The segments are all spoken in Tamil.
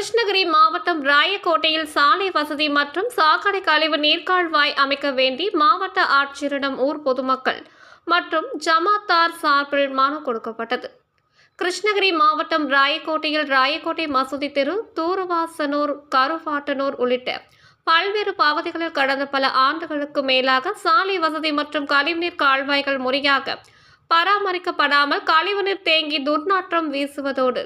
கிருஷ்ணகிரி மாவட்டம் ராயக்கோட்டையில் சாலை வசதி மற்றும் சாக்கடை கழிவு நீர்கால்வாய் அமைக்க வேண்டி மாவட்ட ஆட்சியரிடம் ஊர் பொதுமக்கள் மற்றும் ஜமாத்தார் சார்பில் மனு கொடுக்கப்பட்டது. கிருஷ்ணகிரி மாவட்டம் ராயக்கோட்டையில் ராயக்கோட்டை மசூதி தெரு தூரவாசனூர் கருவாட்டனூர் உள்ளிட்ட பல்வேறு பகுதிகளில் கடந்த பல ஆண்டுகளுக்கு மேலாக சாலை வசதி மற்றும் கழிவுநீர் கால்வாய்கள் முறையாக பராமரிக்கப்படாமல் கழிவுநீர் தேங்கி துர்நாற்றம் வீசுவதோடு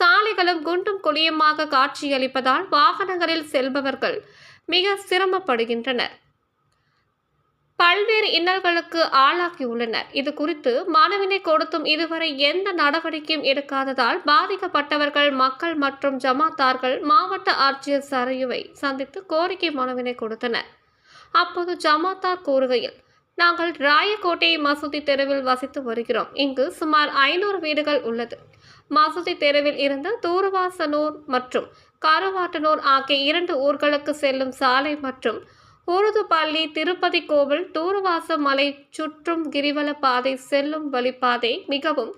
சாலைகளும் குண்டும் குழியுமாக காட்சியளிப்பதால் வாகனங்களில் செல்பவர்கள் மிக சிரமப்படுகின்றனர். பல்வேறு இன்னல்களுக்கு ஆளாகியுள்ளனர். இது குறித்து மனுவினை கொடுத்தும் இதுவரை எந்த நடவடிக்கையும் எடுக்காததால் பாதிக்கப்பட்டவர்கள் மக்கள் மற்றும் ஜமாத்தார்கள் மாவட்ட ஆட்சியர் சரையுவை சந்தித்து கோரிக்கை மனுவினை கொடுத்தனர். அப்போது ஜமாத்தார் கூறுகையில் நாங்கள் ராயக்கோட்டை மசூதி தெருவில் வசித்து வருகிறோம். இங்கு சுமார் ஐநூறு வீடுகள் உள்ளது. மசூதி தெருவில் இருந்து தூர்வாசனூர் மற்றும் கருவாட்டனூர் ஆகிய இரண்டு ஊர்களுக்கு செல்லும் சாலை மற்றும் உருதுபள்ளி திருப்பதி கோவில் தூர்வாச மலை சுற்றும் கிரிவல பாதை செல்லும் வழிப்பாதை மிகவும்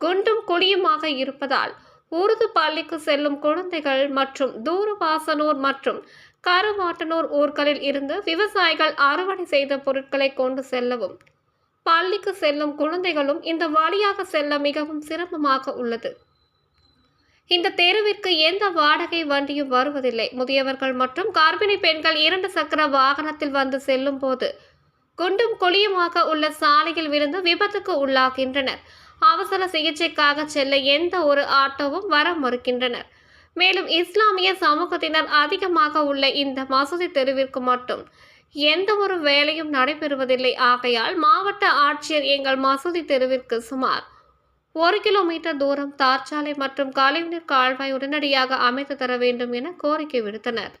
குண்டும் குழியுமாக இருப்பதால் உருது பள்ளிக்கு செல்லும் குழந்தைகள் மற்றும் தூரவாசனூர் மற்றும் கருவாட்டனூர் ஊர்களில் இருந்து விவசாயிகள் அறுவடை செய்த பொருட்களை கொண்டு செல்லவும். பள்ளிக்கு செல்லும் குழந்தைகளும் இந்த வழியாக செல்ல மிகவும் சிரமமாக உள்ளது. இந்த தெருவிற்கு எந்த வாடகை வண்டியும் வருவதில்லை. முதியவர்கள் மற்றும் கர்ப்பிணி பெண்கள் இரண்டு சக்கர வாகனத்தில் வந்து செல்லும் போது குண்டும் குழியுமாக உள்ள சாலையில் விழுந்து விபத்துக்கு உள்ளாகின்றனர். அவசர சிகிச்சைக்காக செல்ல எந்த ஒரு ஆட்டோவும் வர மறுக்கின்றனர். மேலும் இஸ்லாமிய சமூகத்தினர் அதிகமாக உள்ள இந்த மசூதி தெருவிற்கு மட்டும் எந்த ஒரு வேலையும் நடைபெறுவதில்லை. ஆகையால் மாவட்ட ஆட்சியர் எங்கள் மசூதி தெருவிற்கு சுமார் ஒரு கிலோமீட்டர் தூரம் தார்ச்சாலை மற்றும் கழிவுநீர் கால்வாய் உடனடியாக அமைத்து தர வேண்டும் என கோரிக்கை விடுத்தனர்.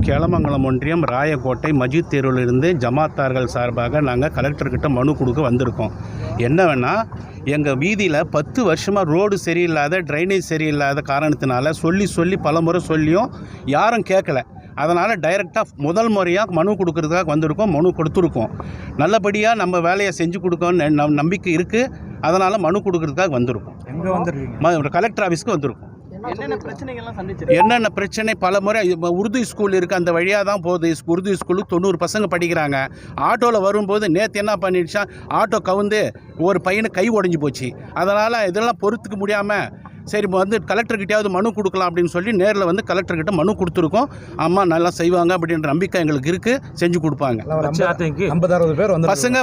கேளமங்கலம் ஒன்றியம் ராயக்கோட்டை மஜித் தெருவிலிருந்து ஜமாத்தார்கள் சார்பாக நாங்கள் கலெக்டர்கிட்ட மனு கொடுக்க வந்திருக்கோம். என்னவென்னா எங்கள் வீதியில் பத்து வருஷமாக ரோடு சரியில்லாத ட்ரைனேஜ் சரியில்லாத காரணத்தினால சொல்லி சொல்லி பல முறை சொல்லியும் யாரும் கேட்கல அதனால் டைரெக்டாக முதல் முறையாக மனு கொடுக்கறதுக்காக வந்திருக்கோம் மனு கொடுத்துருக்கோம். நல்லபடியாக நம்ம வேலையை செஞ்சு கொடுக்கோன்னு நம் நம்பிக்கை இருக்குது அதனால் மனு கொடுக்கறதுக்காக வந்திருக்கோம். எங்கே வந்துருக்கீங்க? ம- கலெக்டர் ஆஃபீஸ்க்கு வந்திருக்கோம். என்னென்ன பிரச்சனை? பல முறை உருது ஸ்கூல் இருக்குது அந்த வழியாக தான் போகுது. உருது ஸ்கூலுக்கு தொண்ணூறு பசங்க படிக்கிறாங்க. ஆட்டோவில் வரும்போது நேற்று என்ன பண்ணிடுச்சா? ஆட்டோ கவுந்து ஒரு பையனுக்கு கை உடஞ்சி போச்சு. அதனால் இதெல்லாம் பொறுத்துக்க முடியாமல் சரி இப்ப வந்து கலெக்டர்கிட்டயாவது மனு கொடுக்கலாம் அப்படின்னு சொல்லி நேரில் வந்து கலெக்டர்கிட்ட மனு கொடுத்துருக்கோம். அம்மா நல்லா செய்வாங்க அப்படின்ற நம்பிக்கை எங்களுக்கு இருக்குது செஞ்சு கொடுப்பாங்க. பசங்க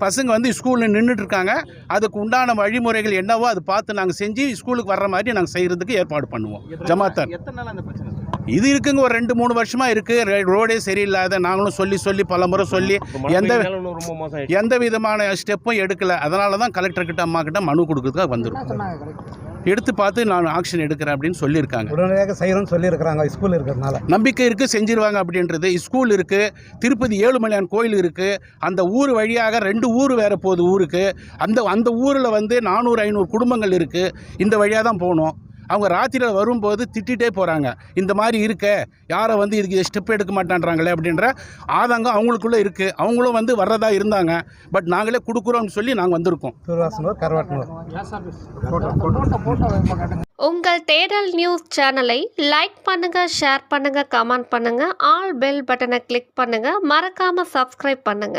பசங்க வந்து ஸ்கூலில் நின்றுட்டு இருக்காங்க அதுக்கு உண்டான வழிமுறைகள் என்னவோ அதை பார்த்து நாங்கள் செஞ்சு ஸ்கூலுக்கு வர்ற மாதிரி நாங்கள் செய்கிறதுக்கு ஏற்பாடு பண்ணுவோம். ஜமாத்தார். எத்தனை நாள் அந்த பிரச்சனை? இது இருக்குங்க ஒரு ரெண்டு மூணு வருஷமா இருக்கு. ரெ- ரோடே சரியில்லாத நாங்களும் சொல்லி சொல்லி பல முறை சொல்லி எந்த எந்த விதமான ஸ்டெப்பும் எடுக்கல. அதனால தான் கலெக்டர் கிட்ட அம்மா கிட்ட மனு கொடுக்கறதுக்காக வந்துருக்கோம். எடுத்து பார்த்து நான் ஆக்ஷன் எடுக்கிறேன் அப்படின்னு சொல்லியிருக்காங்க. உடனடியாக செய்கிறோம்னு சொல்லியிருக்கிறாங்க. ஸ்கூல் இருக்கிறதுனால. நம்பிக்கை இருக்குது செஞ்சிருவாங்க அப்படின்றது. ஸ்கூல் இருக்குது திருப்பதி ஏழுமலையான் கோயில் இருக்குது அந்த ஊர் வழியாக ரெண்டு ஊர் வேற போகுது ஊருக்கு. அந்த அந்த ஊரில் வந்து நானூறு ஐநூறு குடும்பங்கள் இருக்குது இந்த வழியாக தான் போகணும் அவங்க ராத்திரியில் வரும்போது திட்டிகிட்டே போகிறாங்க இந்த மாதிரி இருக்க யாரை வந்து இதுக்கு ஸ்டெப் எடுக்க மாட்டான்றாங்களே அப்படின்ற ஆதங்கம் அவங்களுக்குள்ளே இருக்குது அவங்களும் வந்து வர்றதா இருந்தாங்க. பட் நாங்களே கொடுக்குறோம்னு சொல்லி நாங்கள் வந்திருக்கோம். திருவாசனூர் கருவாட்டனூர் உங்கள் தேடல் நியூஸ் சேனலை லைக் பண்ணுங்க ஷேர் பண்ணுங்க கமெண்ட் பண்ணுங்க ஆல் பெல் பட்டனை கிளிக் பண்ணுங்க. மறக்காம சப்ஸ்கிரைப் பண்ணுங்க.